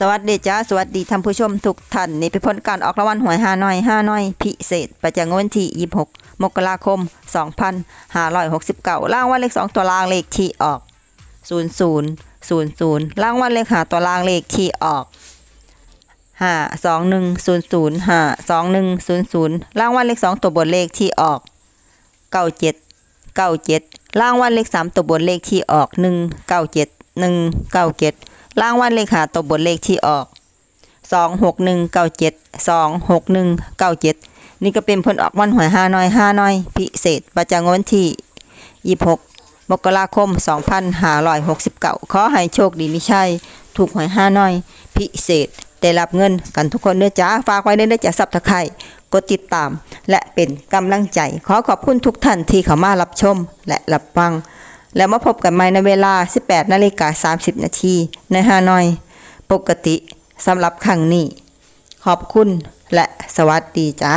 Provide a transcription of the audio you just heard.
สวัสดีจ้าสวัสดีท่านผู้ชมทุกท่านนี่เป็นผลการออกรางวัลหวยห้าน้อยห้าน้อยพิเศษ ประจำงวดวันที่ 26 มกราคม 2569รางวัลเลข 2 ตัวรางเลขที่ออก 0000รางวัลเลขหาตัวรางเลขที่ออก 52100 52100รางวัลเลข 2 ตัวบนเลขที่ออก 97 97รางวัลเลข 3 ตัวบนเลขที่ออก 197 197 รางวัลเลขาตัวบนเลขที่ออก 26197 26197 นี่ก็เป็นผลออกวันหวยห้าน้อยห้าน้อย พิเศษ ประจำวันที่ 26 มกราคม 2569 ขอให้โชคดีมิใช่ ถูกหวยห้าน้อย พิเศษ ได้รับเงินกันทุกคนเด้อจ้า ฝากไว้เด้อจ้าซับตะไคร่กดติดตามและเป็นกำลังใจ ขอขอบคุณทุกท่านที่เข้ามารับชมและรับฟัง แล้วมาพบกันใหม่ในเวลา 18นาฬิกา30 นาทีในฮานอย ปกติสำหรับครั้งนี้ ขอบคุณและสวัสดีจ้า